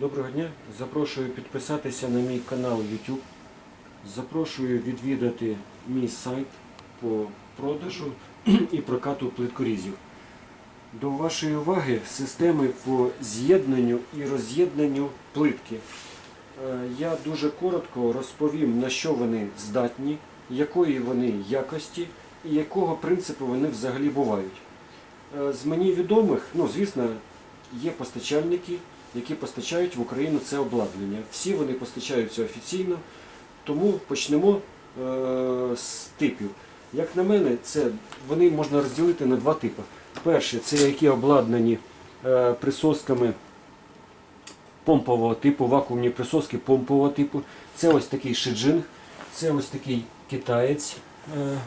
Доброго дня. Запрошую підписатися на мій канал YouTube. Запрошую відвідати мій сайт по продажу і прокату плиткорізів. До вашої уваги системи по з'єднанню і роз'єднанню плитки. Е, Я дуже коротко розповім, на що вони здатні, якої вони якості і якого принципу вони взагалі бувають. Е, З мені відомих, ну звісно, є постачальники, які постачають в Україну це обладнання. Всі вони постачаються офіційно, тому почнемо е, з типів. Як на мене, це вони можна розділити на два типи. Перше, це які обладнані е, присосками помпового типу, вакуумні присоски помпового типу. Це ось такий шиджинг, це ось такий китаєць. Е,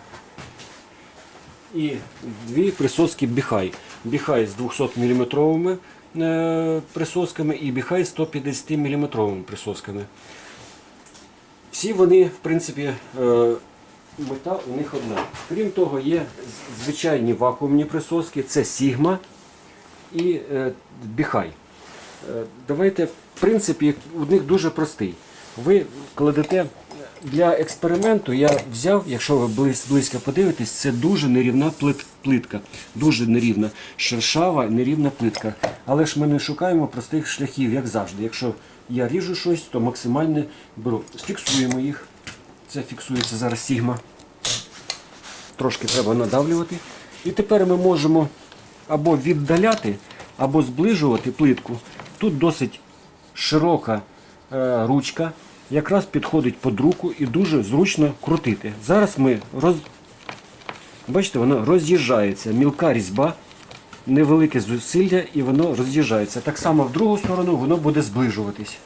і дві присоски Біхай. Біхай з 200 мм присосками і Біхай 150 мм присосками. Всі вони, в принципі, е, мета у них одна. Крім того, є звичайні вакуумні присоски, це Сігма і е, Біхай. Е, Давайте, в принципі, у них дуже простий. Ви кладете для експерименту, я взяв, якщо ви близько подивитесь, це дуже нерівна плитка. Дуже нерівна, шершава, нерівна плитка. Але ж ми не шукаємо простих шляхів, як завжди. Якщо я ріжу щось, то максимально беру. Фіксуємо їх. Це фіксується зараз сігма. Трошки треба надавлювати. І тепер ми можемо або віддаляти, або зближувати плитку. Тут досить широка е, ручка, якраз підходить під руку і дуже зручно крутити. Зараз ми роз... Бачите, воно роз'їжджається. Мілка різьба, невелике зусилля і воно роз'їжджається. Так само в другу сторону воно буде зближуватись.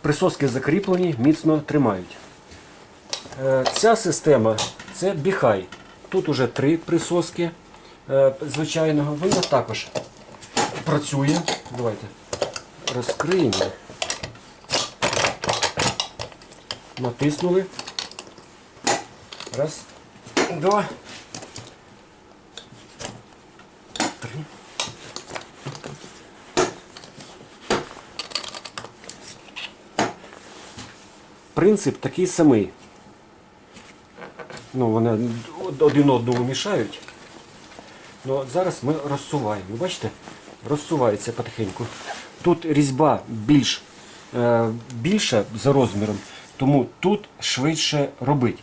Присоски закріплені, міцно тримають. Е, Ця система це біхай. Тут уже три присоски е, звичайного. Вона також працює. Давайте розкриємо. Натиснули. Раз, два. Три. Принцип такий самий. Ну, вони один одному мішають. Ну, зараз ми розсуваємо. Бачите? Розсувається потихеньку. Тут різьба більш, е, більша за розміром, тому тут швидше робить.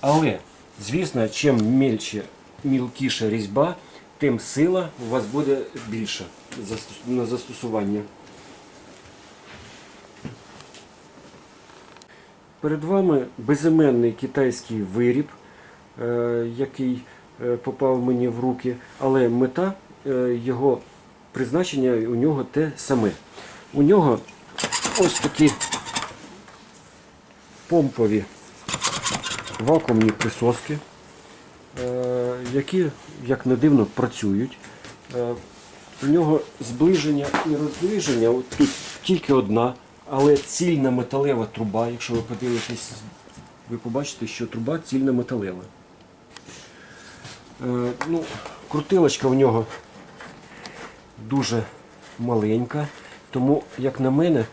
Але, звісно, чим мельче, мілкіша різьба, тим сила у вас буде більша на застосування. Перед вами безіменний китайський виріб, е, який е, попав мені в руки, але мета його призначення у нього те саме. У нього ось такі помпові вакуумні присоски, е, які, як не дивно, працюють. Е, У нього зближення і розближення тут тільки одна, але цільна металева труба. Якщо ви подивитесь, ви побачите, що труба цільна металева. Е, ну, крутилочка в нього дуже маленька, тому, як на мене,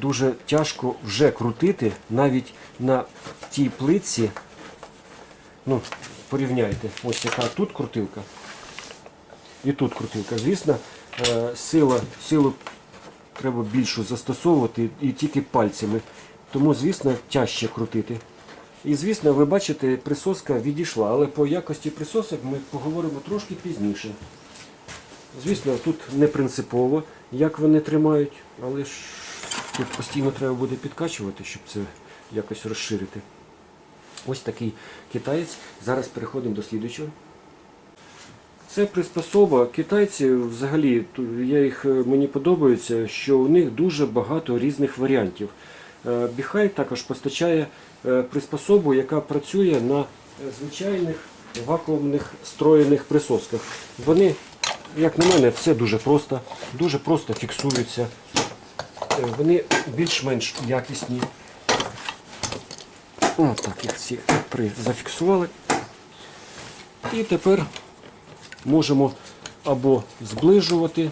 дуже тяжко вже крутити навіть на тій плитці. Ну, порівняйте, ось яка тут крутилка і тут крутилка. Звісно, е, сила, силу треба більшу застосовувати і тільки пальцями. Тому, звісно, тяжче крутити. І, звісно, ви бачите, присоска відійшла, але по якості присосок ми поговоримо трошки пізніше. Звісно, тут не принципово, як вони тримають, але ж тут постійно треба буде підкачувати, щоб це якось розширити. Ось такий китаєць. Зараз переходимо до слідуючого. Це приспособа. Китайці взагалі, я їх, е, мені подобається, що у них дуже багато різних варіантів. Е, Біхай також постачає е, приспособу, яка працює на звичайних вакуумних строєних присосках. Вони, як на мене, все дуже просто, дуже просто фіксуються. Е, Вони більш-менш якісні. Ось так їх всі при- зафіксували. І тепер можемо або зближувати,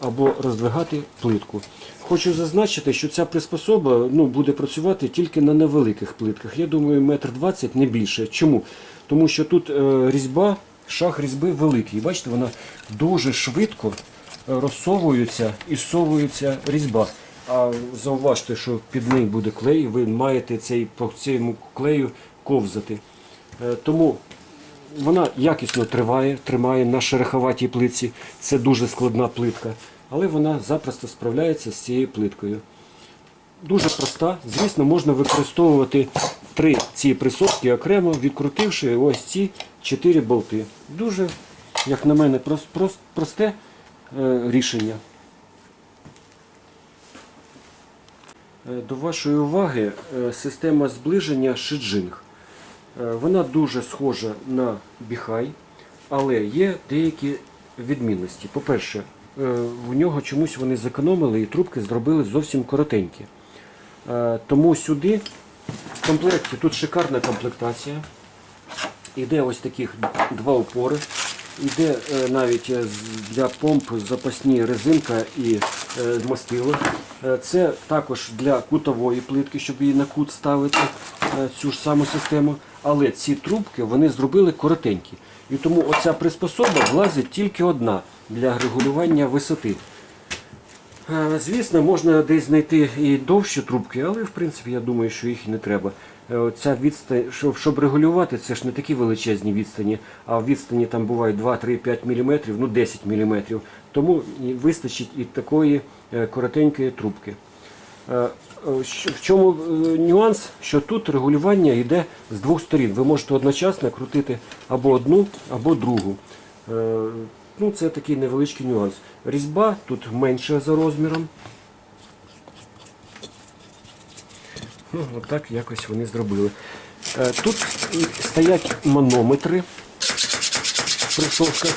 або роздвигати плитку. Хочу зазначити, що ця приспособа ну, буде працювати тільки на невеликих плитках. Я думаю, метр двадцять не більше. Чому? Тому що тут е, різьба, шаг різьби великий. Бачите, вона дуже швидко е, розсовується і совується різьба. А зауважте, що під нею буде клей, ви маєте цей, по цьому клею ковзати. Е, Тому вона якісно триває, тримає на шероховатій плитці. Це дуже складна плитка, але вона запросто справляється з цією плиткою. Дуже проста. Звісно, можна використовувати три ці присоски окремо, відкрутивши ось ці чотири болти. Дуже, як на мене, прос- прос- просте е, рішення. Е, До вашої уваги е, система зближення Шиджинг. Вона дуже схожа на біхай, але є деякі відмінності. По-перше, в нього чомусь вони зекономили і трубки зробили зовсім коротенькі. Е, Тому сюди в комплекті тут шикарна комплектація. Іде ось таких два опори. Іде е, навіть е, для помп запасні резинка і мастило. Це також для кутової плитки, щоб її на кут ставити, цю ж саму систему. Але ці трубки вони зробили коротенькі. І тому оця приспособа влазить тільки одна для регулювання висоти. Е, Звісно, можна десь знайти і довші трубки, але в принципі я думаю, що їх і не треба. Е, Ця відстань, щоб, щоб регулювати, це ж не такі величезні відстані, а в відстані там бувають 2, 3, 5 мм, ну 10 мм. Тому вистачить і такої е, коротенької трубки. В чому нюанс? Що тут регулювання йде з двох сторін. Ви можете одночасно крутити або одну, або другу. Ну, це такий невеличкий нюанс. Різьба тут менша за розміром. Ну, отак якось вони зробили. Е, Тут стоять манометри в присосках.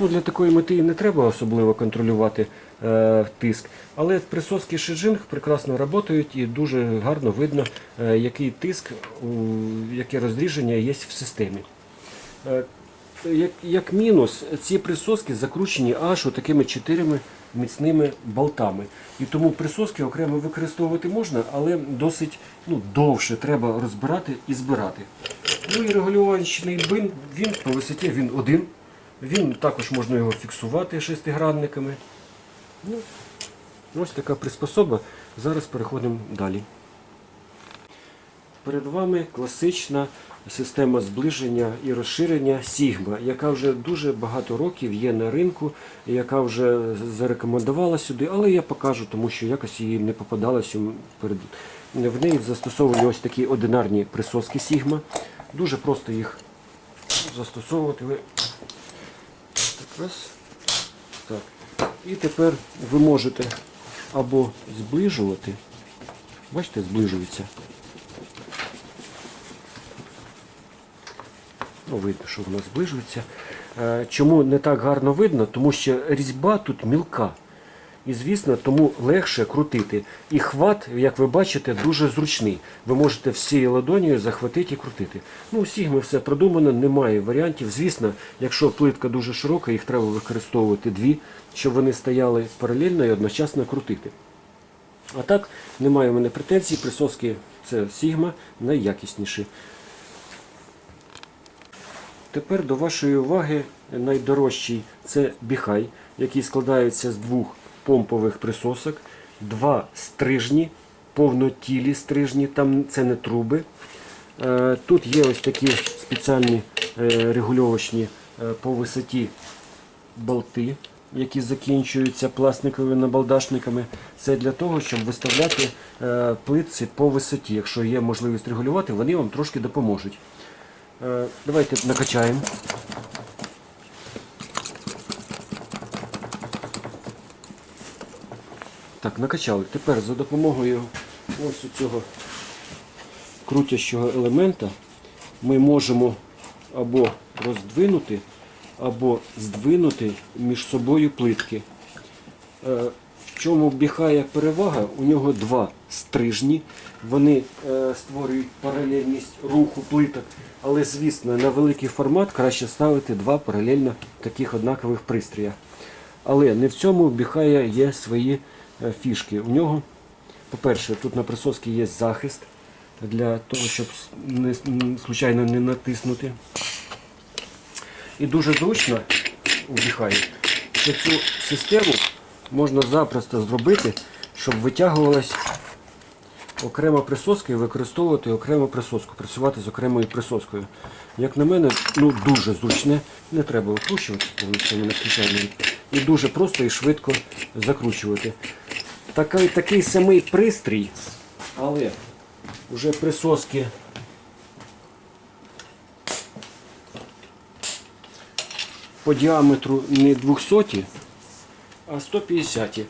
Ну, для такої мети не треба особливо контролювати е, тиск. Але присоски Шиджинг прекрасно працюють і дуже гарно видно, е, який тиск, у- яке розріження є в системі. Е, Як, як мінус, ці присоски закручені аж такими чотирими міцними болтами. І тому присоски окремо використовувати можна, але досить ну, довше треба розбирати і збирати. Ну і регулювальний бин, він по висоті він один. Він також можна його фіксувати шестигранниками. Ну, ось така приспособа. Зараз переходимо далі. Перед вами класична система зближення і розширення Sigma, яка вже дуже багато років є на ринку, яка вже зарекомендувала сюди, але я покажу, тому що якось її не попадалось у- перед. В неї застосовані ось такі одинарні присоски Sigma. Дуже просто їх застосовувати. Так. Так. І тепер ви можете або зближувати. Бачите, зближується. Ну, видно, що воно зближується. Е, Чому не так гарно видно? Тому що різьба тут мілка. І, звісно, тому легше крутити. І хват, як ви бачите, дуже зручний. Ви можете всією ладонію захватити і крутити. Ну, у Сігми все продумано, немає варіантів. Звісно, якщо плитка дуже широка, їх треба використовувати дві, щоб вони стояли паралельно і одночасно крутити. А так, немає в мене претензій. Присоски це Sigma найякісніші. Тепер до вашої уваги найдорожчий це біхай, який складається з двох помпових присосок, два стрижні, повнотілі стрижні, там це не труби. Е, Тут є ось такі спеціальні е, регульовочні е, по висоті болти, які закінчуються пластиковими набалдашниками. Це для того, щоб виставляти плитці по висоті. Якщо є можливість регулювати, вони вам трошки допоможуть. Е, Давайте накачаємо. Так, накачали. Тепер за допомогою ось цього крутящого елемента ми можемо або роздвинути, або здвинути між собою плитки. Е, В чому біхає перевага? У нього два стрижні, вони е, створюють паралельність руху плиток. Але, звісно, на великий формат краще ставити два паралельно таких однакових пристрія. Але не в цьому біхая є свої е, фішки. У нього, по-перше, тут на присоски є захист для того, щоб не, случайно не натиснути. І дуже зручно у біхаї, що цю систему можна запросто зробити, щоб витягувалась окрема присоска і використовувати окрему присоску, працювати з окремою присоскою. Як на мене, ну дуже зручне, не треба викручувати повністю мене звичайно. І дуже просто і швидко закручувати. Такий, такий самий пристрій, але вже присоски по діаметру не 200, а 150.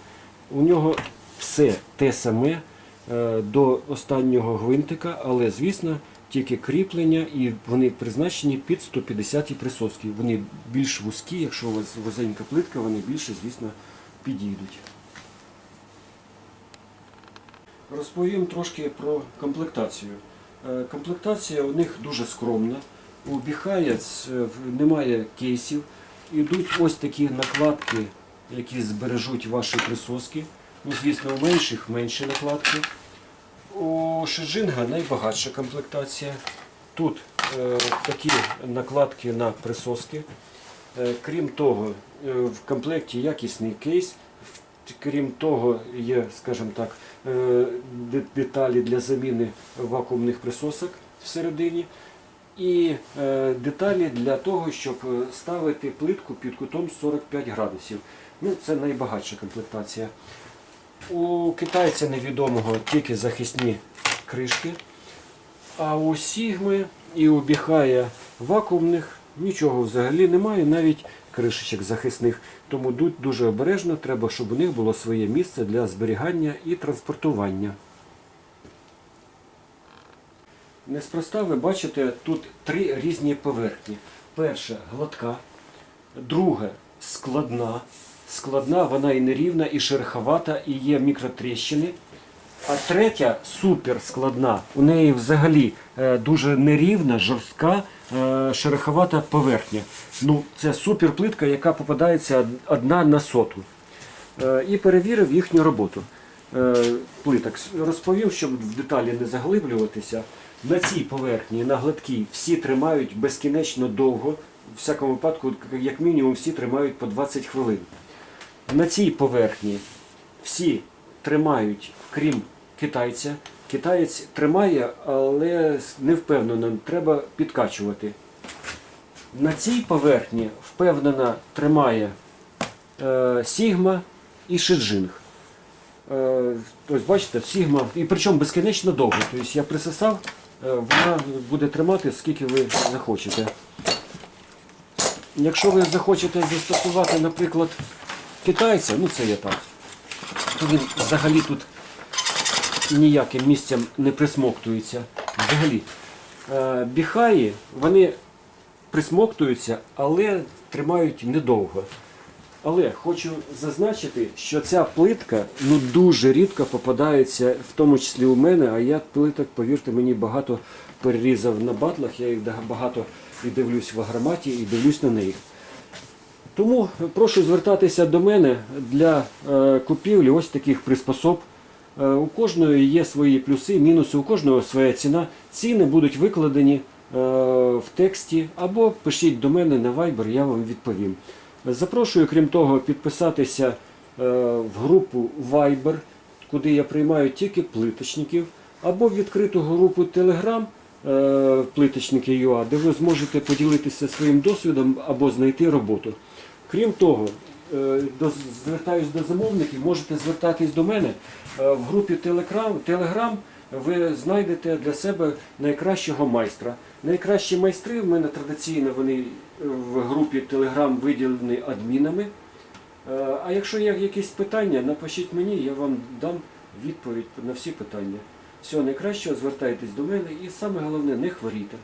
У нього все те саме до останнього гвинтика, але звісно тільки кріплення і вони призначені під 150 присоски. Вони більш вузькі, якщо у вас вузенька плитка, вони більше, звісно, підійдуть. Розповім трошки про комплектацію. Е, Комплектація у них дуже скромна. У Біхаєць е, немає кейсів. Ідуть ось такі накладки, які збережуть ваші присоски. Ну, звісно, у менших менші накладки. У Шиджинга найбагатша комплектація. Тут е, такі накладки на присоски. Е, крім того, е, в комплекті якісний кейс. Крім того, є, скажімо так, е, деталі для заміни вакуумних присосок всередині. І е, деталі для того, щоб е, ставити плитку під кутом 45 градусів. Ну, це найбагатша комплектація. У китайця невідомого тільки захисні кришки, а у Сігми і у Біхая вакуумних нічого взагалі немає, навіть кришечок захисних. Тому ду- дуже обережно треба, щоб у них було своє місце для зберігання і транспортування. Неспроста ви бачите тут три різні поверхні. Перша гладка, друга складна. Складна, вона і нерівна, і шероховата, і є мікротріщини. А третя супер складна. У неї взагалі е, дуже нерівна, жорстка, е, шероховата поверхня. Ну, це суперплитка, яка попадається одна на соту. Е, і перевірив їхню роботу плиток. Розповів, щоб в деталі не заглиблюватися. На цій поверхні, на гладкій, всі тримають безкінечно довго. В всякому випадку, як мінімум, всі тримають по 20 хвилин. На цій поверхні всі тримають, крім китайця. Китаєць тримає, але не впевнено, треба підкачувати. На цій поверхні впевнено тримає е, Сігма і Шиджинг. Е, ось бачите, Сігма, і причому безкінечно довго. Тобто я присосав, е, вона буде тримати скільки ви захочете. Якщо ви захочете застосувати, наприклад, китайця, ну це я так, він взагалі тут ніяким місцем не присмоктується. Взагалі. Е, Біхаї, вони присмоктуються, але тримають недовго. Але хочу зазначити, що ця плитка ну, дуже рідко попадається, в тому числі у мене, а я плиток, повірте мені, багато перерізав на батлах, я їх багато і дивлюсь в агроматі, і дивлюсь на неї. Тому прошу звертатися до мене для е, купівлі ось таких приспособ. Е, у кожної є свої плюси, мінуси, у кожного своя ціна. Ціни будуть викладені е, в тексті або пишіть до мене на Viber, я вам відповім. Запрошую, крім того, підписатися в групу Viber, куди я приймаю тільки плиточників, або в відкриту групу Telegram плиточники.ua, де ви зможете поділитися своїм досвідом або знайти роботу. Крім того, е, до- звертаюсь до замовників, можете звертатись до мене Е, в групі Telegram, ви знайдете для себе найкращого майстра. Найкращі майстри в мене традиційно вони в групі Telegram виділені адмінами. Е, А якщо є якісь питання, напишіть мені, я вам дам відповідь на всі питання. Всього найкращого, звертайтесь до мене і саме головне не хворійте.